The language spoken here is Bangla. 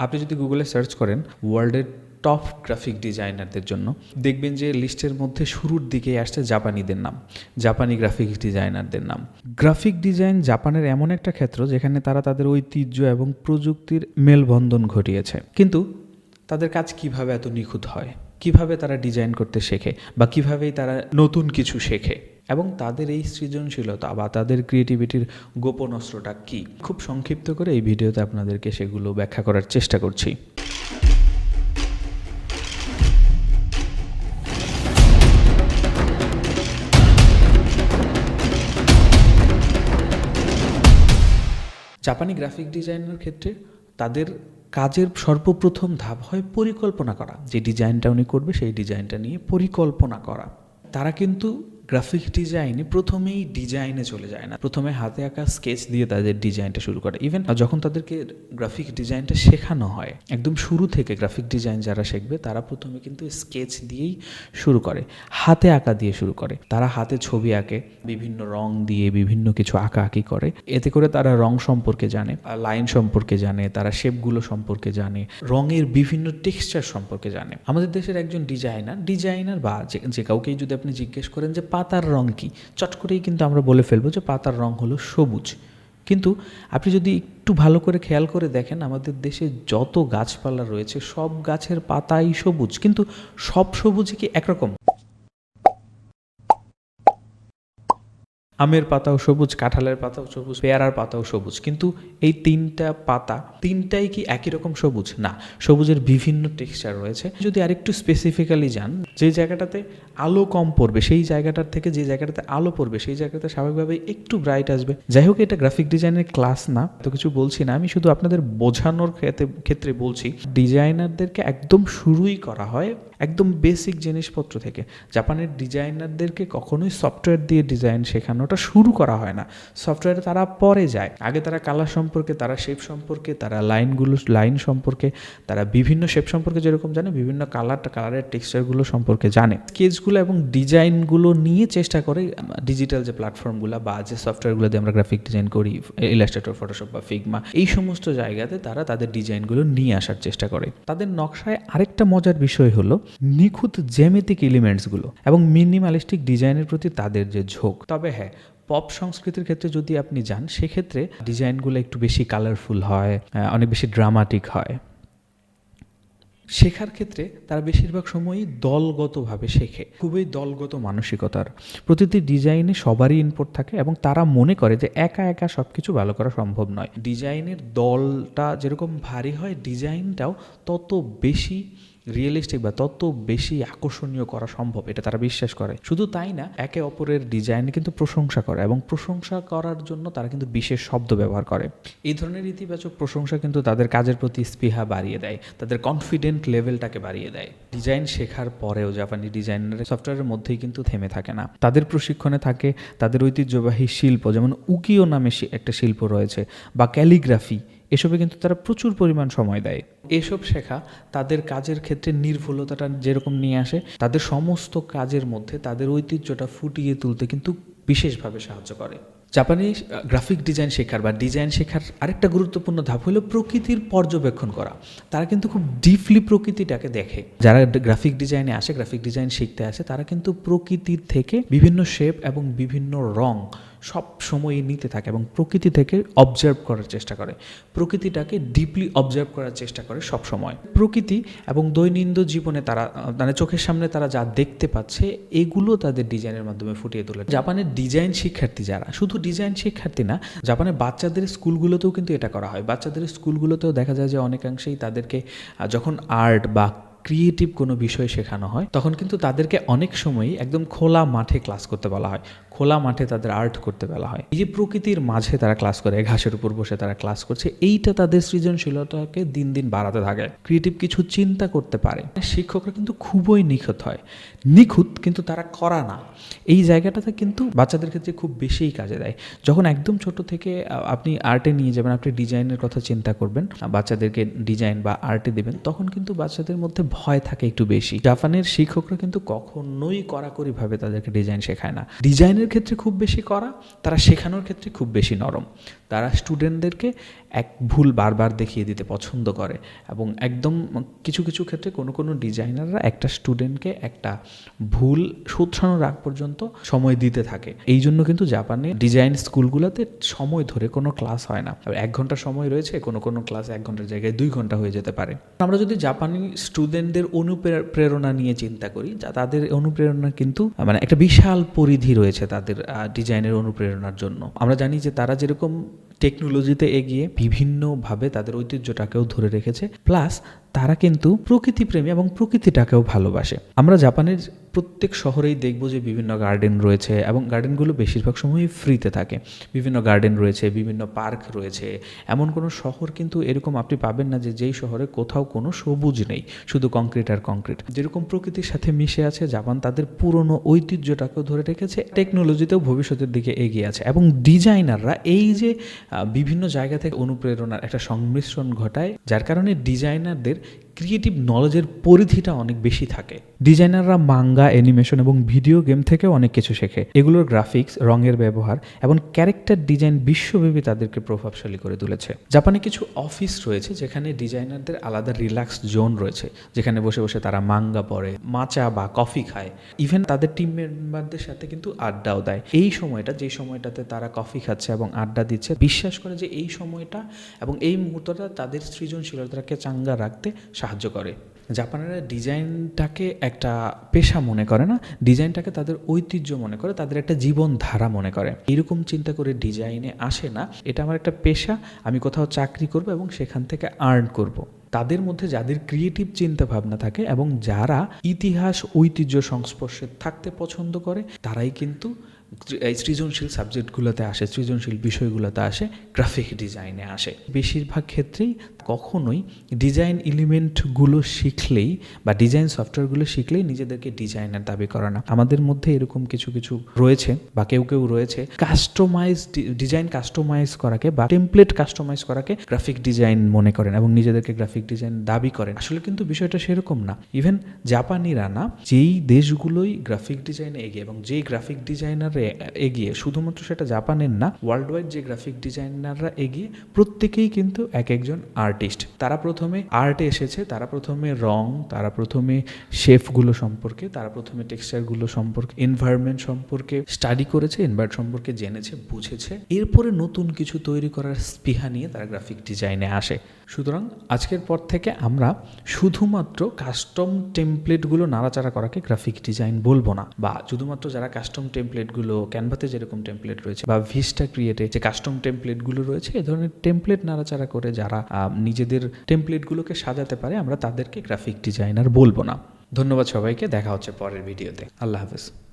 আপনি যদি গুগলে সার্চ করেন ওয়ার্ল্ডের টপ গ্রাফিক ডিজাইনারদের জন্য, দেখবেন যে লিস্টের মধ্যে শুরুর দিকেই আসছে জাপানিদের নাম, জাপানি গ্রাফিক্স ডিজাইনারদের নাম। গ্রাফিক ডিজাইন জাপানের এমন একটা ক্ষেত্র যেখানে তারা তাদের ঐতিহ্য এবং প্রযুক্তির মেলবন্ধন ঘটিয়েছে। কিন্তু তাদের কাজ কীভাবে এত নিখুঁত হয়? কীভাবে তারা ডিজাইন করতে শেখে? বা কিভাবেই তারা নতুন কিছু শেখে? এবং তাদের এই সৃজনশীলতা বা তাদের ক্রিয়েটিভিটির গোপন অস্ত্রটা কী? খুব সংক্ষিপ্ত করে এই ভিডিওতে আপনাদেরকে সেগুলো ব্যাখ্যা করার চেষ্টা করছি। জাপানি গ্রাফিক ডিজাইনের ক্ষেত্রে তাদের কাজের সর্বপ্রথম ধাপ হয় পরিকল্পনা করা। যে ডিজাইনটা উনি করবে, সেই ডিজাইনটা নিয়ে পরিকল্পনা করা। তারা কিন্তু গ্রাফিক ডিজাইনে প্রথমেই ডিজাইনে চলে যায় না। প্রথমে হাতে আঁকা স্কেচ দিয়ে তাদের ডিজাইনটা শুরু করে। ইভেন যখন তাদেরকে গ্রাফিক ডিজাইনটা শেখানো হয়, একদম শুরু থেকে গ্রাফিক ডিজাইন যারা শিখবে, তারা প্রথমে কিন্তু স্কেচ দিয়েই শুরু করে, হাতে আঁকা দিয়ে শুরু করে। তারা হাতে ছবি আঁকে, বিভিন্ন রং দিয়ে বিভিন্ন কিছু আঁকা আঁকি করে। এতে করে তারা রং সম্পর্কে জানে লাইন সম্পর্কে জানে, তারা শেপগুলো সম্পর্কে জানে, রঙের বিভিন্ন টেক্সচার সম্পর্কে জানে। আমাদের দেশের একজন ডিজাইনার ডিজাইনার বা যে- কাউকেই যদি আপনি জিজ্ঞেস করেন যে পাতার রং কি? চট করেই কিন্তু আমরা বলে ফেলব যে পাতার রং হলো সবুজ। কিন্তু আপনি যদি একটু ভালো করে খেয়াল করে দেখেন, আমাদের দেশে যত গাছপালা রয়েছে, সব গাছের পাতাই সবুজ। কিন্তু সব সবুজ কি একরকম? আমের পাতাও সবুজ, কাঁঠালের পাতাও সবুজ, পেয়ারার পাতাও সবুজ। কিন্তু এই তিনটা পাতা, তিনটাই কি একই রকম সবুজ? না, সবুজের বিভিন্ন টেক্সচার রয়েছে। যদি আরেকটু স্পেসিফিক্যালি যান, যে জায়গাটাতে আলো কম পড়বে, সেই জায়গাটার থেকে যে জায়গাটাতে আলো পড়বে, সেই জায়গাতে স্বাভাবিকভাবে একটু ব্রাইট আসবে। যাই হোক, এটা গ্রাফিক ডিজাইনের ক্লাস না তো কিছু বলছি না। আমি শুধু আপনাদের বোঝানোর ক্ষেত্রে বলছি ডিজাইনারদেরকে একদম শুরুই করা হয় একদম বেসিক জিনিসপত্র থেকে। জাপানের ডিজাইনারদেরকে কখনোই সফটওয়্যার দিয়ে ডিজাইন শেখানোটা শুরু করা হয় না। সফটওয়্যারে তারা পরে যায়। আগে তারা কালার সম্পর্কে, তারা শেপ সম্পর্কে, তারা লাইনগুলো লাইন সম্পর্কে, তারা বিভিন্ন শেপ সম্পর্কে যেরকম জানে, বিভিন্ন কালারটা কালারের টেক্সচারগুলো সম্পর্কে জানে। স্কেচগুলো এবং ডিজাইনগুলো নিয়ে চেষ্টা করে ডিজিটাল যে প্ল্যাটফর্মগুলো বা যে সফটওয়্যারগুলো দিয়ে আমরা গ্রাফিক ডিজাইন করি ইলাস্ট্রেটর ফটোশপ বা ফিগমা এই সমস্ত জায়গাতে তারা তাদের ডিজাইনগুলো নিয়ে আসার চেষ্টা করে। তাদের নকশায় আরেকটা মজার বিষয় হলো নিখুঁত জ্যামিতিক এলিমেন্টসগুলো এবং মিনিমালিস্টিক ডিজাইনের প্রতি তাদের যে ঝোঁক। তবে হ্যাঁ পপ সংস্কৃতির ক্ষেত্রে যদি আপনি যান, সেক্ষেত্রে ডিজাইনগুলো একটু বেশি কালারফুল হয় অনেক বেশি ড্রামাটিক হয়। শেখার ক্ষেত্রে তারা বেশিরভাগ সময়ই দলগতভাবে শেখে, খুবই দলগত মানসিকতার। প্রতিটি ডিজাইনে সবারই ইনপুট থাকে এবং তারা মনে করে যে একা একা সব কিছু ভালো করা সম্ভব নয়। ডিজাইনের দলটা যেরকম ভারী হয়, ডিজাইনটাও তত বেশি রিয়েলিস্টিক বা তত বেশি আকর্ষণীয় করা সম্ভব, এটা তারা বিশ্বাস করে। শুধু তাই না, একে অপরের ডিজাইন কিন্তু প্রশংসা করে এবং প্রশংসা করার জন্য তারা কিন্তু বিশেষ শব্দ ব্যবহার করে। এই ধরনের ইতিবাচক প্রশংসা কিন্তু তাদের কাজের প্রতি স্পৃহা বাড়িয়ে দেয়, তাদের কনফিডেন্ট লেভেলটাকে বাড়িয়ে দেয়। ডিজাইন শেখার পরেও জাপানি ডিজাইনার সফটওয়্যারের মধ্যেই কিন্তু থেমে থাকে না। তাদের প্রশিক্ষণে থাকে তাদের ঐতিহ্যবাহী শিল্প, যেমন উকিও নামে একটা শিল্প রয়েছে বা ক্যালিগ্রাফি এসবে কিন্তু তারা প্রচুর পরিমাণ সময় দেয়। এসব শেখা তাদের কাজের ক্ষেত্রে নির্ভুলতাটা যেরকম নিয়ে আসে, তাদের সমস্ত কাজের মধ্যে তাদের ঐতিহ্যটা ফুটিয়ে তুলতে কিন্তু বিশেষভাবে সাহায্য করে। জাপানি গ্রাফিক ডিজাইন শেখার বা ডিজাইন শেখার আরেকটা গুরুত্বপূর্ণ ধাপ হলো প্রকৃতির পর্যবেক্ষণ করা। তারা কিন্তু খুব ডিপলি প্রকৃতিটাকে দেখে। যারা গ্রাফিক ডিজাইনে আসে, গ্রাফিক ডিজাইন শিখতে আসে, তারা কিন্তু প্রকৃতির থেকে বিভিন্ন শেপ এবং বিভিন্ন রং সব সময় নিতে থাকে এবং প্রকৃতি থেকে অবজার্ভ করার চেষ্টা করে। প্রকৃতিটাকে ডিপলি অবজার্ভ করার চেষ্টা করে সব সময়। প্রকৃতি এবং দৈনন্দিন জীবনে তারা মানে চোখের সামনে তারা যা দেখতে পাচ্ছে, এগুলো তাদের ডিজাইনের মাধ্যমে ফুটিয়ে তোলে। জাপানের ডিজাইন শিক্ষার্থী যারা, শুধু ডিজাইন শিক্ষার্থী না, জাপানের বাচ্চাদের স্কুলগুলোতেও কিন্তু এটা করা হয়। বাচ্চাদের স্কুলগুলোতেও দেখা যায় যে অনেকাংশেই তাদেরকে যখন আর্ট বা ক্রিয়েটিভ কোনো বিষয় শেখানো হয়, তখন কিন্তু তাদেরকে অনেক সময়ই একদম খোলা মাঠে ক্লাস করতে বলা হয়। খোলা মাঠে তাদের আর্ট করতে বলা হয়। এই যে প্রকৃতির মাঝে তারা ক্লাস করে ঘাসের উপর বসে তারা ক্লাস করছে, এইটা তাদের সৃজনশীলতাকে দিন দিন বাড়াতে থাকে। ক্রিয়েটিভ কিছু চিন্তা করতে পারে। শিক্ষকরা কিন্তু খুবই নিখুঁত হয়। নিখুঁত কিন্তু তারা করা না। এই জায়গাটাতে কিন্তু বাচ্চাদের ক্ষেত্রে খুব বেশিই কাজে দেয়। যখন একদম ছোট থেকে আপনি আর্টে নিয়ে যাবেন, আপনি ডিজাইনের কথা চিন্তা করবেন, বাচ্চাদেরকে ডিজাইন বা আর্টে দেবেন, তখন কিন্তু বাচ্চাদের মধ্যে ভয় থাকে একটু বেশি। জাপানের শিক্ষকরা কিন্তু কখনোই কড়াকড়িভাবে তাদেরকে ডিজাইন শেখায় না। ডিজাইনের ক্ষেত্রে খুব বেশি করা তারা শেখানোর ক্ষেত্রে খুব বেশি নরম। তারা স্টুডেন্টদেরকে এক ভুল বারবার দেখিয়ে দিতে পছন্দ করে এবং একদম কিছু কিছু ক্ষেত্রে কোনো কোনো ডিজাইনাররা একটা স্টুডেন্টকে একটা ভুল শুধরানোর আগ পর্যন্ত সময় দিতে থাকে। এই জন্য কিন্তু জাপানে ডিজাইন স্কুলগুলোতে সময় ধরে কোনো ক্লাস হয় না। এক ঘণ্টা সময় রয়েছে, কোনো কোনো ক্লাস এক ঘণ্টার জায়গায় দুই ঘণ্টা হয়ে যেতে পারে। আমরা যদি জাপানি স্টুডেন্টদের অনুপ্রেরণা নিয়ে চিন্তা করি, যা তাদের অনুপ্রেরণা কিন্তু মানে একটা বিশাল পরিধি রয়েছে তাদের ডিজাইনের অনুপ্রেরণার জন্য। আমরা জানি যে তারা যেরকম টেকনোলজিতে এগিয়ে বিভিন্নভাবে তাদের ঐতিহ্যটাকেও ধরে রেখেছে। প্লাস তারা কিন্তু প্রকৃতিপ্রেমী এবং প্রকৃতিটাকেও ভালোবাসে। আমরা জাপানের প্রত্যেক শহরেই দেখব যে বিভিন্ন গার্ডেন রয়েছে এবং গার্ডেনগুলো বেশিরভাগ সময়ই ফ্রিতে থাকে। বিভিন্ন গার্ডেন রয়েছে, বিভিন্ন পার্ক রয়েছে। এমন কোনো শহর কিন্তু এরকম আপনি পাবেন না যে যেই শহরে কোথাও কোনো সবুজ নেই, শুধু কংক্রিট আর কংক্রিট যেরকম প্রকৃতির সাথে মিশে আছে জাপান, তাদের পুরনো ঐতিহ্যটাকেও ধরে রেখেছে টেকনোলজিতেও ভবিষ্যতের দিকে এগিয়ে আছে এবং ডিজাইনাররা এই যে বিভিন্ন জায়গা থেকে অনুপ্রেরণার একটা সংমিশ্রণ ঘটায়, যার কারণে ডিজাইনারদের ক্রিয়েটিভ নলেজের পরিধিটা অনেক বেশি থাকে। ডিজাইনাররা মাঙ্গা অ্যানিমেশন এবং ভিডিও গেম থেকে অনেক কিছু শেখে। এগুলোর গ্রাফিক্স রঙের ব্যবহার এবং ক্যারেক্টার ডিজাইন বিশ্বব্যাপী তাদেরকে প্রভাবশালী করে তুলেছে। জাপানে কিছু অফিস রয়েছে যেখানে ডিজাইনারদের আলাদা রিল্যাক্স জোন রয়েছে, যেখানে বসে বসে তারা মাঙ্গা পড়ে মাচা বা কফি খায়। ইভেন তাদের টিম মেম্বারদের সাথে কিন্তু আড্ডাও দেয়। এই সময়টা যে সময়টাতে তারা কফি খাচ্ছে এবং আড্ডা দিচ্ছে, বিশ্বাস করে যে এই সময়টা এবং এই মুহূর্তটা তাদের সৃজনশীলতাকে চাঙ্গা রাখতে সাহায্য করে জাপানিরা ডিজাইনটাকে একটা পেশা মনে করে না, ডিজাইনটাকে তাদের ঐতিহ্য মনে করে, তাদের একটা জীবনধারা মনে করে এরকম চিন্তা করে ডিজাইনে আসে না, এটা আমার একটা পেশা, আমি কোথাও চাকরি করব এবং সেখান থেকে আর্ন করব। তাদের মধ্যে যাদের ক্রিয়েটিভ চিন্তা ভাবনা থাকে এবং যারা ইতিহাস, ঐতিহ্য সংস্পর্শে থাকতে পছন্দ করে, তারাই কিন্তু এই সৃজনশীল সাবজেক্টগুলোতে আসে, সৃজনশীল বিষয়গুলোতে আসে গ্রাফিক ডিজাইনে আসে। বেশিরভাগ ক্ষেত্রেই কখনোই ডিজাইন এলিমেন্টগুলো শিখলেই বা ডিজাইন সফটওয়্যারগুলো শিখলেই নিজেদেরকে ডিজাইনার দাবি করে না। আমাদের মধ্যে এরকম কিছু কিছু রয়েছে বা কেউ কেউ রয়েছে কাস্টমাইজ ডিজাইন কাস্টমাইজ করাকে বা টেমপ্লেট কাস্টমাইজ করাকে গ্রাফিক ডিজাইন মনে করেন এবং নিজেদেরকে গ্রাফিক ডিজাইন দাবি করেন। আসলে কিন্তু বিষয়টা সেরকম না। ইভেন জাপানিরা না, যেই দেশগুলোই গ্রাফিক ডিজাইনে এগিয়ে এবং যেই গ্রাফিক ডিজাইনার এগিয়ে, শুধুমাত্র সেটা জাপানের না ওয়ার্ল্ড ওয়াইড যে গ্রাফিক ডিজাইনাররা এগিয়ে, প্রত্যেকেই কিন্তু এক একজন আর্টিস্ট তারা প্রথমে আর্টে এসেছে, তারা প্রথমে রং, তারা প্রথমে শেফগুলো সম্পর্কে, তারা প্রথমে টেক্সচারগুলো সম্পর্কে এনভায়রনমেন্ট সম্পর্কে স্টাডি করেছে এনভায়রনমেন্ট সম্পর্কে জেনেছে, বুঝেছে। এরপরে নতুন কিছু তৈরি করার স্পৃহা নিয়ে তারা গ্রাফিক ডিজাইনে আসে। সুতরাং আজকের পর থেকে আমরা শুধুমাত্র কাস্টম টেমপ্লেটগুলো নাড়াচাড়া করাকে গ্রাফিক ডিজাইন বলব না, বা শুধুমাত্র যারা কাস্টম টেমপ্লেটগুলো ক্যানভাতে যেরকম টেমপ্লেট রয়েছে বা ভিস্টা ক্রিয়েটে যে কাস্টম টেমপ্লেটগুলো রয়েছে, এ ধরনের টেমপ্লেট নাড়াচাড়া করে যারা নিজেদের টেমপ্লেটগুলোকে সাজাতে পারে, আমরা তাদেরকে গ্রাফিক ডিজাইনার বলব না। ধন্যবাদ সবাইকে, দেখা হচ্ছে পরের ভিডিওতে আল্লাহ হাফেজ।